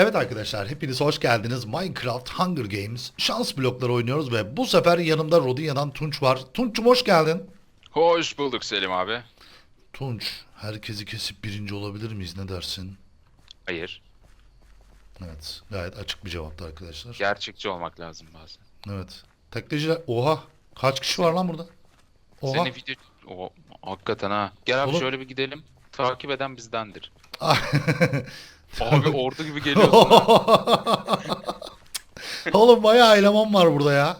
Evet arkadaşlar hepiniz hoş geldiniz. Minecraft Hunger Games şans blokları oynuyoruz ve bu sefer yanımda Rodinya'dan Tunç var. Tunç'um hoş geldin. Hoş bulduk Selim abi. Tunç herkesi kesip birinci olabilir miyiz ne dersin? Hayır. Evet gayet açık bir cevaptı arkadaşlar. Gerçekçi olmak lazım bazen. Evet. Tekleciler oha kaç kişi var lan burada? Oha. Senin video... O, hakikaten ha. Gel abi Oğlum- şöyle bir gidelim. Takip eden bizdendir. Abi ordu gibi geliyorsun. Oğlum bayağı eleman var burada ya.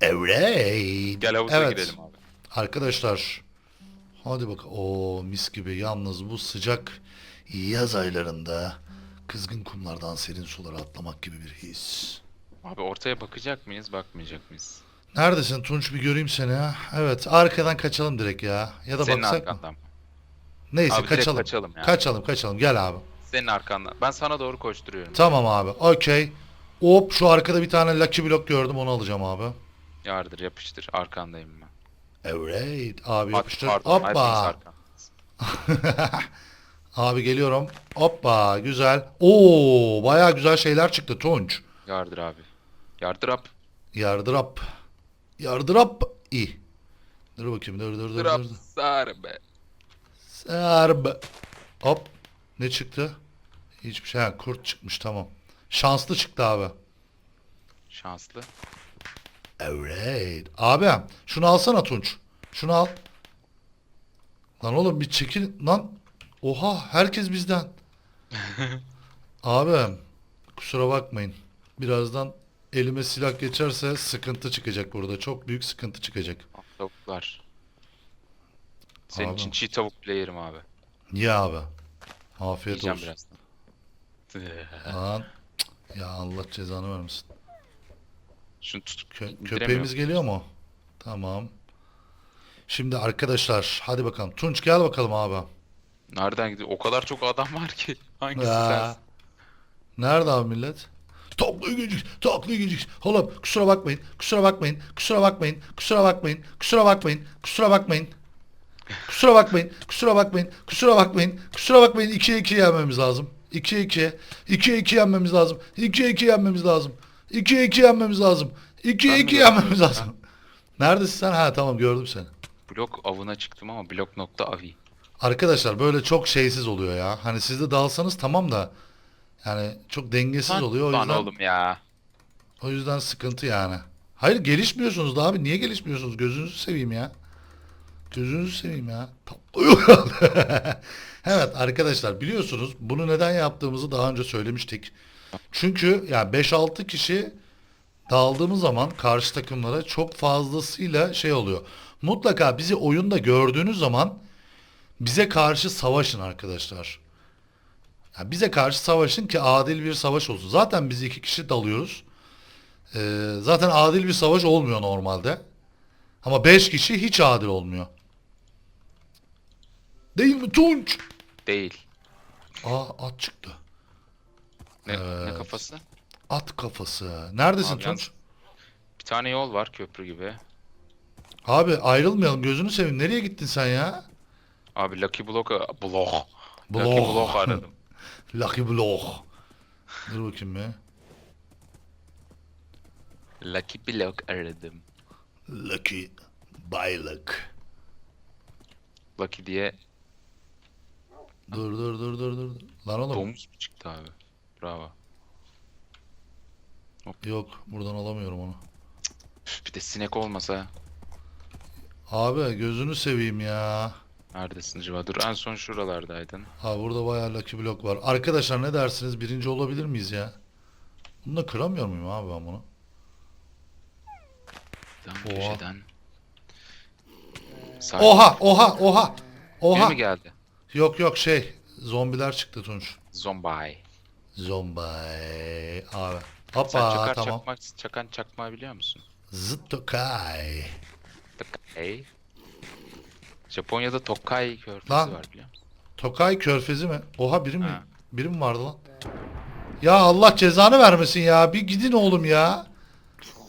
Evet. Gel havuza Evet. gidelim abi. Arkadaşlar hadi bak o mis gibi yalnız bu sıcak yaz aylarında kızgın kumlardan serin sulara atlamak gibi bir his. Abi ortaya bakacak mıyız, bakmayacak mıyız? Neredesin Tunç bir göreyim seni ya. Evet arkadan kaçalım direkt ya. Ya da Senin baksak mı? Neyse Abi direkt kaçalım. kaçalım ya. Kaçalım kaçalım gel abi. Senin arkandan. Ben sana doğru koşturuyorum. Tamam abi okey. Hop şu arkada bir tane lucky block gördüm onu alacağım abi. Yardır yapıştır. Arkandayım ben. Evet abi Bak, yapıştır. Pardon, Hoppa. Abi geliyorum. Hoppa güzel. Oo baya güzel şeyler çıktı Tunç. Yardır abi. Yardır up. Yardırap. Yardırap. İyi. Dur bakayım dur dur dur Dur dur. dur. Sar be. Sarb. Hop. Ne çıktı? Hiçbir şey. Ha, kurt çıkmış tamam. Şanslı çıktı abi. Şanslı. Evet. Abi şunu alsana Tunç. Şunu al. Lan oğlum bir çekil lan. Oha herkes bizden. Abi kusura bakmayın. Birazdan elime silah geçerse sıkıntı çıkacak burada. Çok büyük sıkıntı çıkacak. Tavuklar. Senin Abi. için çiğ tavuk bile yerim abi. Niye abi? Afiyet Yiyeceğim olsun. birazdan. Lan. Ya Allah cezanı vermesin. Şunu tut. Kö- köpeğimiz geliyor mu? Tamam. Şimdi arkadaşlar hadi bakalım. Tunç gel bakalım abi. Nereden gidiyor? O kadar çok adam var ki. Hangisi Ya. sensin? Nerede abi millet? Takla gecik, takla gecik. Oğlum kusura bakmayın, kusura bakmayın, kusura bakmayın, kusura bakmayın, kusura bakmayın, kusura bakmayın. Kusura bakmayın, kusura bakmayın, kusura bakmayın, kusura bakmayın. 2'ye 2 yenmemiz lazım. 2'ye 2, 2'ye 2 yenmemiz lazım. 2'ye 2 yenmemiz lazım. 2'ye 2 yenmemiz lazım. 2'ye Ben mi 2 gördüm? yenmemiz lazım. Neredesin sen? Ha tamam gördüm seni. Blok avına çıktım ama blok nokta avi. Arkadaşlar böyle çok şeysiz oluyor ya. Hani siz de dalsanız tamam da yani çok dengesiz Lan- oluyor. O Lan yüzden oğlum ya. O yüzden sıkıntı yani. Hayır gelişmiyorsunuz da abi. Niye gelişmiyorsunuz? Gözünüzü seveyim ya. Gözünüzü seveyim ya. evet arkadaşlar biliyorsunuz bunu neden yaptığımızı daha önce söylemiştik. Çünkü ya 5-6 kişi daldığımız zaman karşı takımlara çok fazlasıyla şey oluyor. Mutlaka bizi oyunda gördüğünüz zaman bize karşı savaşın arkadaşlar. Ya bize karşı savaşın ki adil bir savaş olsun. Zaten biz iki kişi dalıyoruz. Ee, zaten adil bir savaş olmuyor normalde. Ama 5 kişi hiç adil olmuyor. Değil mi Tunç? Değil. Aa at çıktı. Ne, ne Evet. kafası? At kafası. Neredesin Abi Tunç? Bir tane yol var köprü gibi. Abi ayrılmayalım gözünü seveyim. Nereye gittin sen ya? Abi Lucky Block Block. Block. Lucky Block aradım. Lucky Block. Dur bakayım bir. Lucky Block aradım. Lucky Baylık. Lucky diye Dur dur dur dur dur. Lan oğlum. domuz mu çıktı abi? Bravo. Yok buradan alamıyorum onu. Üf, Bir de sinek olmasa. Abi gözünü seveyim ya. Neredesin acaba? Dur en son şuralardaydın. Ha burada bayağı Lucky Block var. Arkadaşlar ne dersiniz? Birinci olabilir miyiz ya? Bunu da kıramıyor muyum abi ben bunu? Tam Oha. köşeden. Sağ Oha oha oha. Biri Oha. mi geldi? Yok yok şey. Zombiler çıktı Tunç. Zombie. Zombi. Abi. Sen Hoppa çakar tamam. çakmak, çakan çakmağı biliyor musun? Zıttokay. Tokai. Japonya'da Tokai körfezi Lan. var biliyor musun? Tokay körfezi mi? Oha biri mi? Ha. Biri mi vardı lan? Ya Allah cezanı vermesin ya. Bir gidin oğlum ya.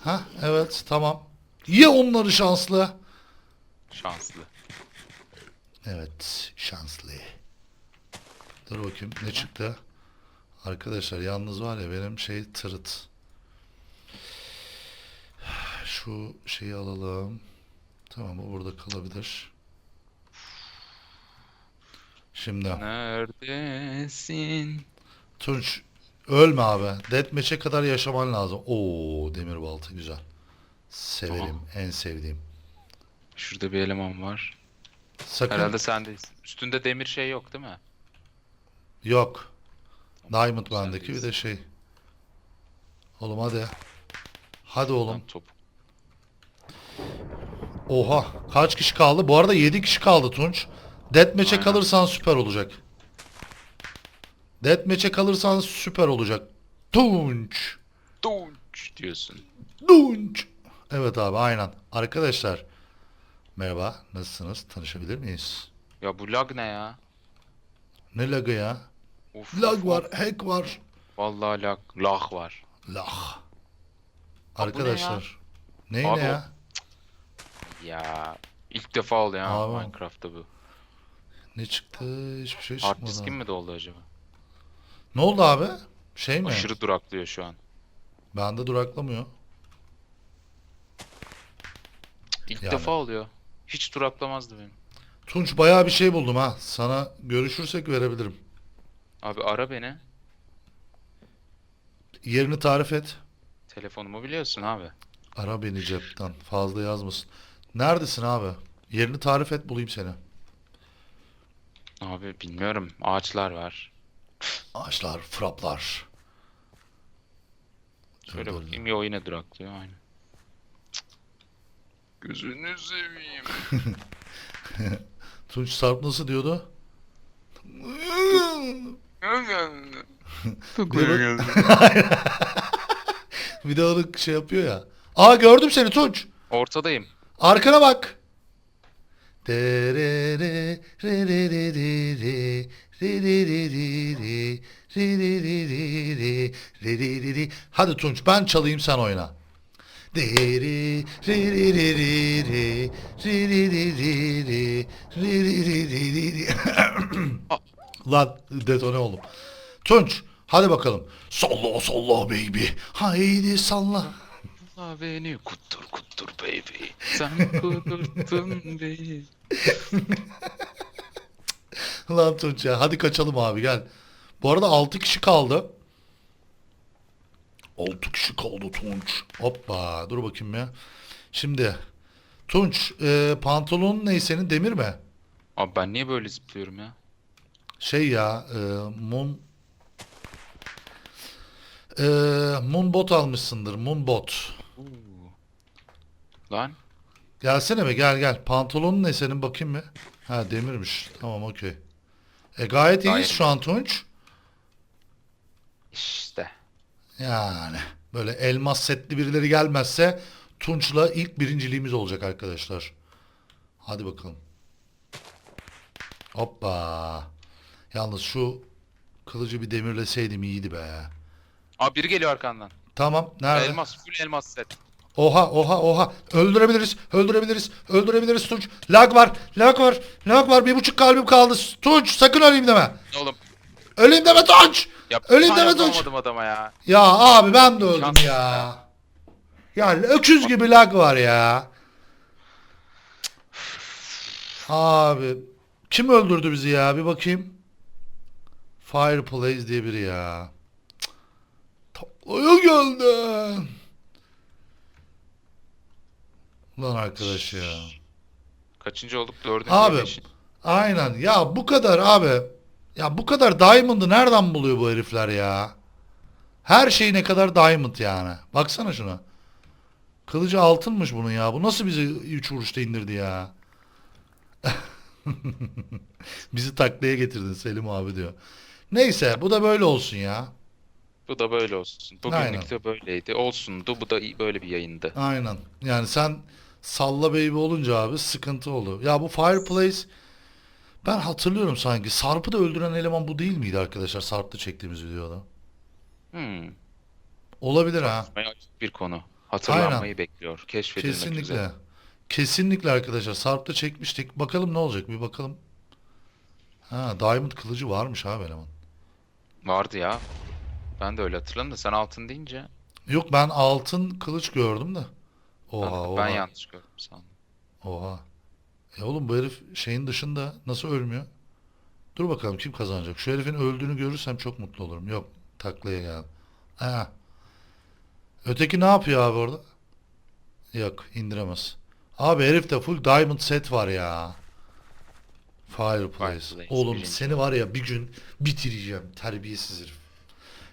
Ha evet tamam. Ye onları şanslı. Şanslı. Evet şanslı. Dur bakayım ne çıktı? Arkadaşlar yalnız var ya benim şey tırıt. Şu şeyi alalım. Tamam o burada kalabilir. Şimdi Neredesin? Tunç ölme abi. Deathmatch'e kadar yaşaman lazım. Oo demir balta güzel. Severim. En sevdiğim. Şurada bir eleman var. Sakın Herhalde sendeyiz. Üstünde demir şey yok değil mi? yok. Diamond bendeki bir de şey. Oğlum hadi. Hadi oğlum. Top. Oha. Kaç kişi kaldı? Bu arada 7 kişi kaldı Tunç. Deathmatch'e Aynen. kalırsan süper olacak. Deathmatch'e kalırsan süper olacak. Tunç. Tunç diyorsun. Tunç. Evet abi aynen. Arkadaşlar. Merhaba. Nasılsınız? Tanışabilir miyiz? Ya bu lag ne ya? Ne lagı ya? Of, Lag of, var. of. Hack var. Vallahi lag. Lag var. Lag. Ne Arkadaşlar. Ne Abi ne ya? Ya ilk defa oluyor ha Abi. Minecraft'ta bu. Ne çıktı? Hiçbir şey Hard çıkmadı. diskin mi doldu acaba? Ne oldu abi? Şey mi? Aşırı duraklıyor şu an. Bende duraklamıyor. İlk Yani. defa oluyor. Hiç duraklamazdı benim. Tunç bayağı bir şey buldum ha. Sana görüşürsek verebilirim. Abi ara beni. Yerini tarif et. Telefonumu biliyorsun abi. Ara beni cepten. Fazla yazmasın. Neredesin abi? Yerini tarif et bulayım seni. Abi bilmiyorum. Ağaçlar var. Ağaçlar, fraplar. Şöyle Dur, dur, bakayım. Yo yine duraklıyor aynı. Gözünü seveyim. Tunç Sarp nasıl diyordu? Tukluya geldi. bir de onu şey yapıyor ya. Aa gördüm seni Tunç. Ortadayım. Arkana bak. Hadi Tunç ben çalayım sen oyna. Lan detone oldum. Tunç hadi bakalım. Salla salla baby. Haydi salla. Allah beni kuttur kuttur baby. Sen kudurttun beni. Lan Tunç ya hadi kaçalım abi gel. Bu arada 6 kişi kaldı. 6 kişi kaldı Tunç. Hoppa dur bakayım ya. Şimdi Tunç e, pantolonun ne senin demir mi? Abi ben niye böyle zıplıyorum ya? Şey ya e, moon e, moon bot almışsındır moon bot. Lan Gelsene be gel gel. Pantolonun ne senin bakayım mı? Ha demirmiş. Tamam okey. E gayet iyiyiz Gayet. şu an Tunç. işte. Yani böyle elmas setli birileri gelmezse Tunç'la ilk birinciliğimiz olacak arkadaşlar. Hadi bakalım. Hoppa. Yalnız şu kılıcı bir demirleseydim iyiydi be. Abi biri geliyor arkandan. Tamam. Nerede? Elmas full elmas set. Oha oha oha. Öldürebiliriz. Öldürebiliriz. Öldürebiliriz Tunç. Lag var. Lag var. Lag var. Bir buçuk kalbim kaldı. Tunç sakın öleyim deme. Oğlum Öleyim deme Tunç. Ya tane deme Tunç. bulamadım adama ya. Ya abi ben de öldüm Şans ya. Ya öküz gibi lag var ya. Abi kim öldürdü bizi ya bir bakayım. Fireplace diye biri ya. Cık. Taklaya geldi. Lan arkadaş ya. Kaçıncı olduk? Dördüncü Abi, beşinci. Aynen ya bu kadar abi. Ya bu kadar diamond'ı nereden buluyor bu herifler ya? Her şey ne kadar diamond yani. Baksana şuna. Kılıcı altınmış bunun ya. Bu nasıl bizi 3 vuruşta indirdi ya? Bizi taklaya getirdin Selim abi diyor. Neyse bu da böyle olsun ya. Bu da böyle olsun. Aynen. Bugünlük de böyleydi. Olsundu. Bu da böyle bir yayındı. Aynen. Yani sen salla baby olunca abi sıkıntı oldu. Ya bu Fireplace ben hatırlıyorum sanki. Sarp'ı da öldüren eleman bu değil miydi arkadaşlar? Sarp'ta çektiğimiz videoda. Hmm. Olabilir ha. Bir konu. Hatırlanmayı Aynen. bekliyor. Keşfedilmek üzere. Kesinlikle. Kesinlikle arkadaşlar. Sarp'ta çekmiştik. Bakalım ne olacak bir bakalım. Ha Diamond kılıcı varmış abi eleman. Vardı ya. Ben de öyle hatırladım da sen altın deyince Yok ben altın kılıç gördüm de. ben, Oha ben oha. yanlış gördüm sandım. Oha. E oğlum bu herif şeyin dışında nasıl ölmüyor? Dur bakalım kim kazanacak. Şu herifin öldüğünü görürsem çok mutlu olurum. Yok taklaya geldi. Ha. Öteki ne yapıyor abi orada? Yok indiremez. Abi herifte full diamond set var ya. Fireplace. Fireplace, Oğlum birinci. seni var ya bir gün bitireceğim. Terbiyesiz herif.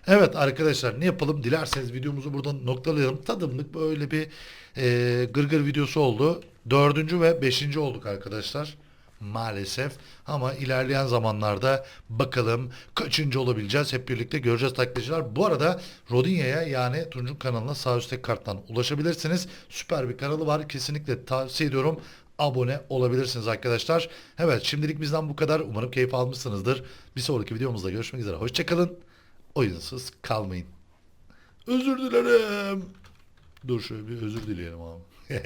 Evet arkadaşlar ne yapalım? Dilerseniz videomuzu buradan noktalayalım. Tadımlık böyle bir e, gırgır videosu oldu. Dördüncü ve beşinci olduk arkadaşlar. Maalesef. Ama ilerleyen zamanlarda bakalım kaçıncı olabileceğiz. Hep birlikte göreceğiz taklitçiler. Bu arada Rodinya'ya yani Tunç'un kanalına sağ üstteki karttan ulaşabilirsiniz. Süper bir kanalı var. Kesinlikle tavsiye ediyorum. Abone olabilirsiniz arkadaşlar. Evet şimdilik bizden bu kadar. Umarım keyif almışsınızdır. Bir sonraki videomuzda görüşmek üzere. Hoşçakalın. Oyunsuz kalmayın. Özür dilerim. Dur şöyle bir özür dileyelim abi.